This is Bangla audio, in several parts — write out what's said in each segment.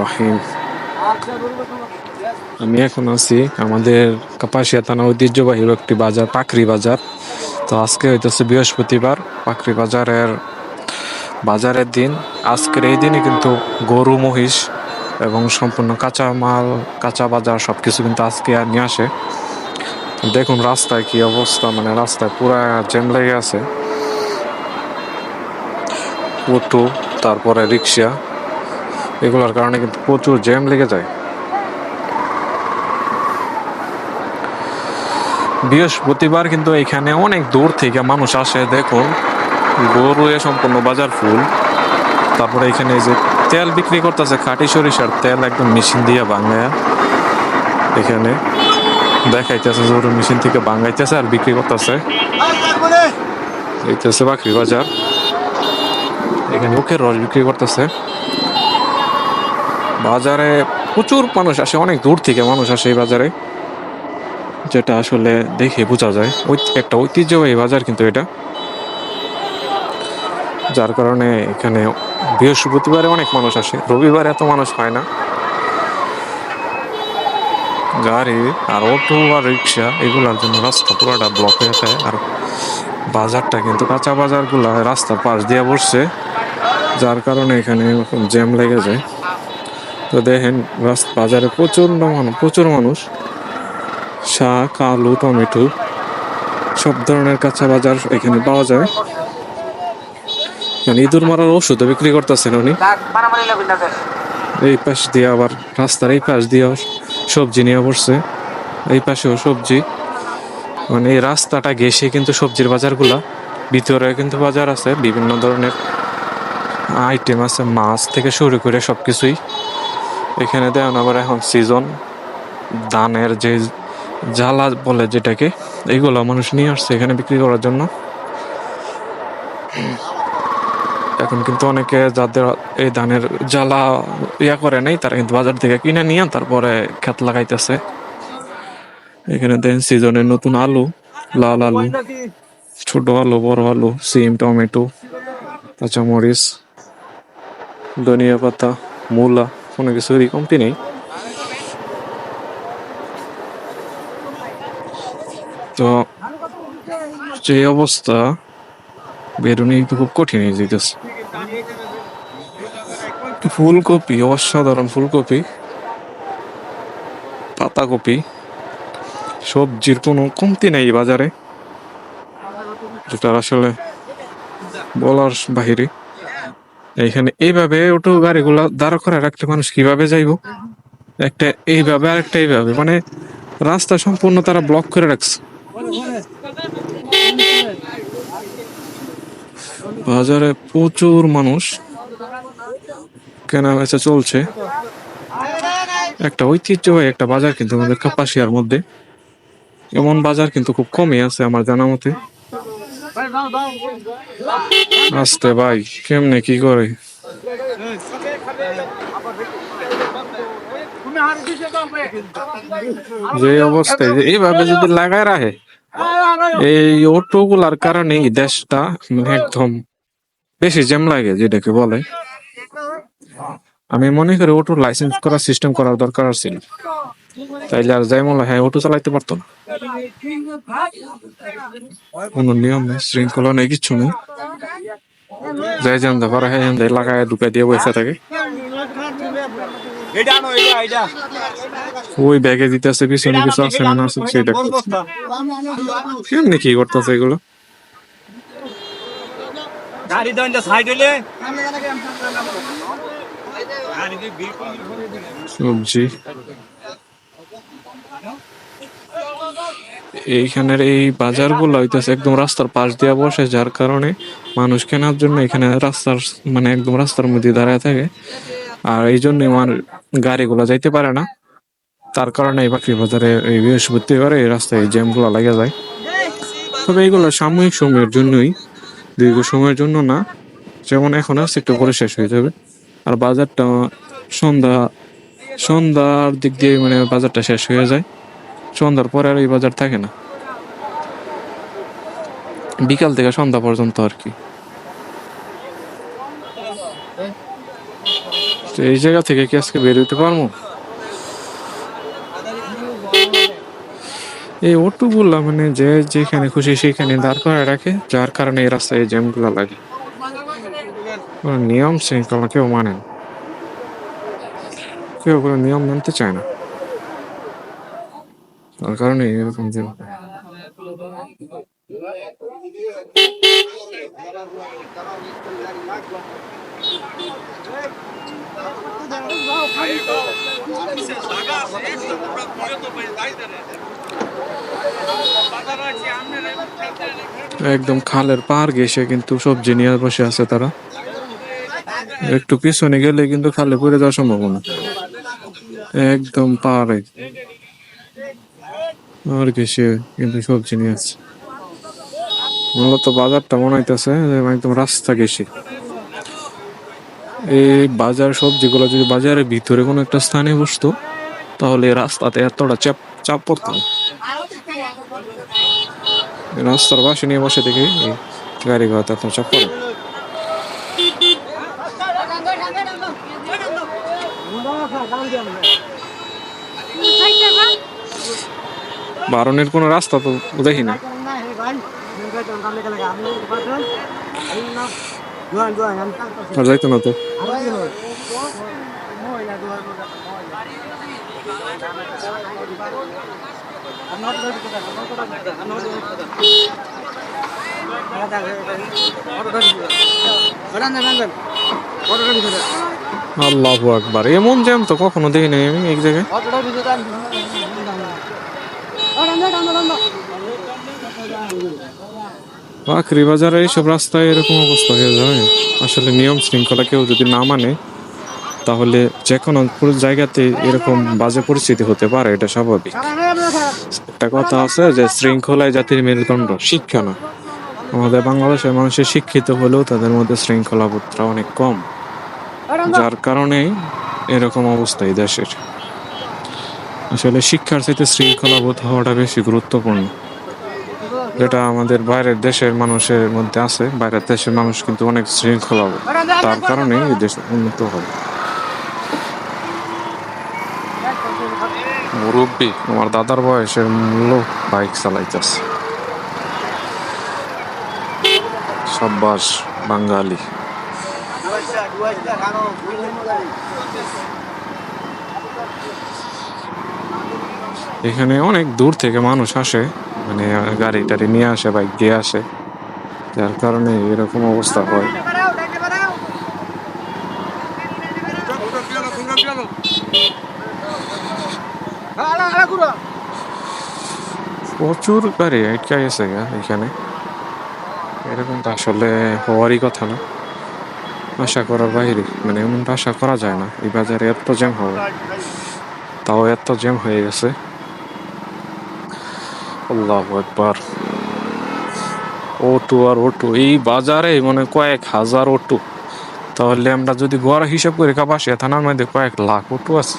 রহিম আমি এখন আছি আমাদের কাপাসিয়া থানা ঐতিহ্যবাহী একটি বাজার, পাকরি বাজার। তো আজকে হইতেছে বৃহস্পতিবার, পাকরি বাজারের বাজারের দিন। আজকের এই দিনে কিন্তু গরু, মহিষ এবং সম্পূর্ণ কাঁচা মাল কাঁচা বাজার সব কিছু কিন্তু আজকে আর নিয়ে আসে। দেখুন রাস্তায় কি অবস্থা মানে রাস্তায় পুরা জ্যাম লেগে আছে। অটো, তারপরে রিক্সা এগুলোর কারণে কিন্তু প্রচুর জ্যাম লেগে যায়। বৃহস্পতিবার কিন্তু এখানে অনেক দূর থেকে মানুষ আসে দেখুন এ সম্পূর্ণ বাজার ফুল। তারপরে এখানে যে তেল বিক্রি করতেছে, খাঁটি সরিষার তেল একদম মেশিন দিয়ে বাংলায় এখানে দেখাইতেছে জরুরি মেশিন থেকে বাঙাইতেছে আর বিক্রি করতেছে। এইতেছে বাকরি বাজার। এখানে মুখের রস বিক্রি করতেছে। বাজারে প্রচুর মানুষ আসে, অনেক দূর থেকে মানুষ আসে এই বাজারে, যেটা আসলে দেখে বোঝা যায়। ওই একটা ঐতিহ্যবাহী বাজার কিন্তু এটা। যার কারণে এখানে বৃহস্পতিবারে অনেক মানুষ আসে, রবিবারে এত মানুষ হয় না। গাড়ি আর অটো আর রিক্সা, এগুলোর জন্য রাস্তা পুরোটা ব্লক হয়ে যায়। আর বাজারটা কিন্তু কাঁচা বাজারগুলো রাস্তার পাশ দিয়ে বসছে, যার কারণে এখানে জ্যাম লেগে যায়। তো দেখেন বাজারে প্রচণ্ড মানুষ প্রচুর মানুষ। শাক, আলু, টমেটো, সব ধরনের কাঁচা বাজার এখানে পাওয়া যায়। এখানে ইঁদুর মারার ওষুধও বিক্রি করতেছেন উনি। এই পাশ দিয়ে আবার রাস্তার এই পাশ দিয়ে সবজি নিয়ে পড়ছে। এই পাশেও সবজি। মানে এই রাস্তাটা ঘেসে কিন্তু সবজির বাজারগুলা ভিতরে কিন্তু বাজার আছে, বিভিন্ন ধরনের আইটেম আছে, মাছ থেকে শুরু করে সব কিছুই এখানে দেখুন আবার এখন সিজন ধানের যে জ্বালা বলে যেটাকে এইগুলো মানুষ নিয়ে আসছে এখানে বিক্রি করার জন্য। এখন কিন্তু অনেকে যাদের এই ধানের জ্বালা ইয়া করে নাই, তারা কিন্তু বাজার থেকে কিনে নিয়ে তারপরে ক্ষেত লাগাইতেছে। এখানে দেন সিজনের নতুন আলু, লাল আলু, ছোট আলু, বড় আলু, সিম, টমেটো, কাঁচামরিচ, ধনিয়া পাতা, মূলা। কোনো কিছুরই কমতি নেই। তো যে অবস্থা বেরোনি তো খুব কঠিন হয়ে যেতেছে ফুলকপি, অসাধারণ ফুলকপি, পাতাকপি, সবজির কোনো কমতি নেই বাজারে, যেটা আসলে বলার বাহিরে এইখানে এইভাবে ওটো গাড়িগুলা দাঁড় করে রাখলে মানুষ কীভাবে যাইবো? একটা এইভাবে আর একটা এইভাবে। মানে রাস্তা সম্পূর্ণ তারা ব্লক করে রাখছে। বাজারে প্রচুর মানুষ কেনা বেচা চলছে। একটা ঐতিহ্যবাহী একটা বাজার কিন্তু আমাদের কাপাসিয়ার মধ্যে। এমন বাজার কিন্তু খুব কমই আছে আমার জানা মতে। আসতে ভাই, কেমনে কি করে? যে অবস্থায় এইভাবে যদি লাগায় রাখে, এই অটো গুলার কারণে দেশটা একদম বেশি জ্যাম লাগে যেটাকে বলে। আমি মনে করি অটো লাইসেন্স করার সিস্টেম করার দরকার ছিল। তাইলে আর যাই মনে হয় হ্যাঁ অটো চালাইতে পারতো না। কোনো নিয়ম নেই শৃঙ্খলা নেই কিচ্ছু নেই। যাই জানতে পারে হ্যাঁ যাই লাগায় ঢুকাই দিয়ে বসে থাকে। ওই ব্যাগে দিতেছে পিছনে কিছু আছে না আছে সেটা কেমনি কি করতেছে এগুলো? গাড়ি সাইড হইলে। সবজি। এইখানের এই বাজারগুলো হইতেছে একদম রাস্তার পাশ দিয়ে বসে, যার কারণে মানুষ কেনার জন্য এখানে রাস্তার মানে একদম রাস্তার মধ্যে দাঁড়ায় থাকে। আর এই জন্য আমার গাড়িগুলো যাইতে পারে না। তার কারণে এই বাকরি বাজারে এই বৃহস্পতিবারে এই রাস্তায় এই জ্যামগুলো লেগে যায়। তবে এইগুলো সাময়িক সময়ের জন্যই, দীর্ঘ সময়ের জন্য না। যেমন এখন আছে, একটু পরে শেষ হয়ে যাবে। আর বাজারটা সন্ধ্যা, সন্ধ্যার দিক দিয়ে মানে বাজারটা শেষ হয়ে যায়। সন্ধ্যার পরে আর এই বাজার থাকে না। বিকাল থেকে সন্ধ্যা পর্যন্ত আর কি। এই জায়গা থেকে কি আজকে বের হইতে পারব? এই অটো গুলা মানে যে যেখানে খুশি সেখানে দাঁড় করে রাখে, যার কারণে এই রাস্তায় এই জ্যামগুলা লাগে নিয়ম শৃঙ্খলা কেউ মানে না। কেউ কোনো নিয়ম মানতে চায় না। তার কারণে এরকম জ্যাম একদম খালের পার গেছে কিন্তু সবজি নিয়ে বসে আছে তারা। একটু পিছনে গেলে কিন্তু খালে পড়ে যাওয়ার সম্ভাবনা। একদম পারে। আর ঘেসে কিন্তু সবজি নিয়ে মূলত বাজারটা মনে হইতেছে একদম রাস্তা ঘেসে এই বাজার সবজিগুলো যদি বাজারের ভিতরে কোনো একটা স্থানে বসতো, তাহলে রাস্তাতে এতটা চাপ চাপ পড়তো রাস্তার পাশে নিয়ে বসে দেখি গাড়ি ঘোড়াতে এত চাপ পড়ে। বারণের কোনো রাস্তা তো দেখি না। আর যাইতো না তো। আল্লাহ আকবার। এমন জ্যাম তো কখনো দেখিনি আমি এক জায়গায়। বাকরি বাজারে এইসব রাস্তায় এরকম অবস্থা হয়ে যাবে আসলে নিয়ম শৃঙ্খলা কেউ যদি না মানে তাহলে যে কোনো জায়গাতে এরকম বাজে পরিস্থিতি হতে পারে, এটা স্বাভাবিক। একটা কথা আছে যে শৃঙ্খলায় জাতির মেরুদণ্ড, শিক্ষা না। আমাদের বাংলাদেশের মানুষের শিক্ষিত হলেও তাদের মধ্যে শৃঙ্খলা বোধটা অনেক কম। যার কারণে এরকম অবস্থা এই দেশের। আসলে শিক্ষার চাইতে শৃঙ্খলা বোধ হওয়াটা বেশি গুরুত্বপূর্ণ। যেটা আমাদের বাইরের দেশের মানুষের মধ্যে আছে, বাইরের দেশের মানুষ কিন্তু অনেক শৃঙ্খলা হবে তার কারণে এই দেশ উন্নত হবে। মুরব্বী, আমার দাদার বয়সের লোক বাইক চালাইতেছে। সাব্বাস বাঙালি। এখানে অনেক দূর থেকে মানুষ আসে। মানে গাড়ি টাড়ি নিয়ে আসে, বাইক দিয়ে আসে। যার কারণে এরকম অবস্থা হয়। প্রচুর গাড়ি আটকে গেছে এখানে। এরকম তো আসলে হওয়ারই কথা না। আশা করার বাইরে মানে এমনটা আশা করা যায় না। এই বাজারে এত জ্যাম হবে তাও এত জ্যাম হয়ে গেছে। আল্লাহ একবার অটো আর অটো এই বাজারে মানে কয়েক হাজার অটো তাহলে আমরা যদি গড় হিসাব করে কাপাসিয়া থানার মধ্যে কয়েক লাখ অটো আছে।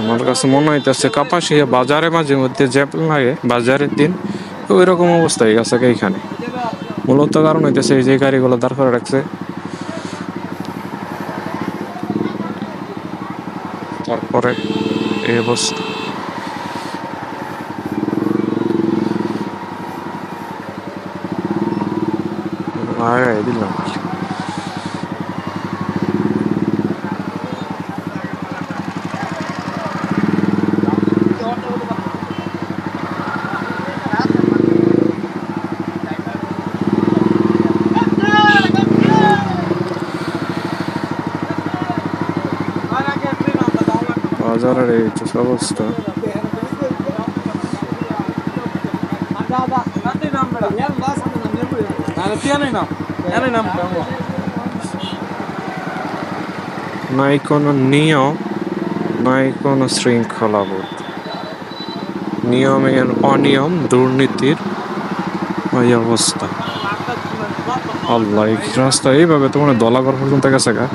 আমার কাছে মনে হইতেছে কাপাসিয়া বাজারে মাঝে মধ্যে জ্যাপ লাগে, বাজারের দিন ওই রকম অবস্থা হয়ে গেছে এইখানে। মূলত কারণ হইতেছে এই যে গাড়িগুলো দাঁড় করে রাখছে তারপরে এই অবস্থা আয় দিলাম বাজারের এই যে অবস্থা। নাই কোনো নিয়ম নাই কোনো শৃঙ্খলা বোধ নিয়মের অনিয়ম, দুর্নীতির ওই অবস্থা। আল্লাহ, এই রাস্তা এইভাবে তোমার দলাগড় পর্যন্ত গেছে গা?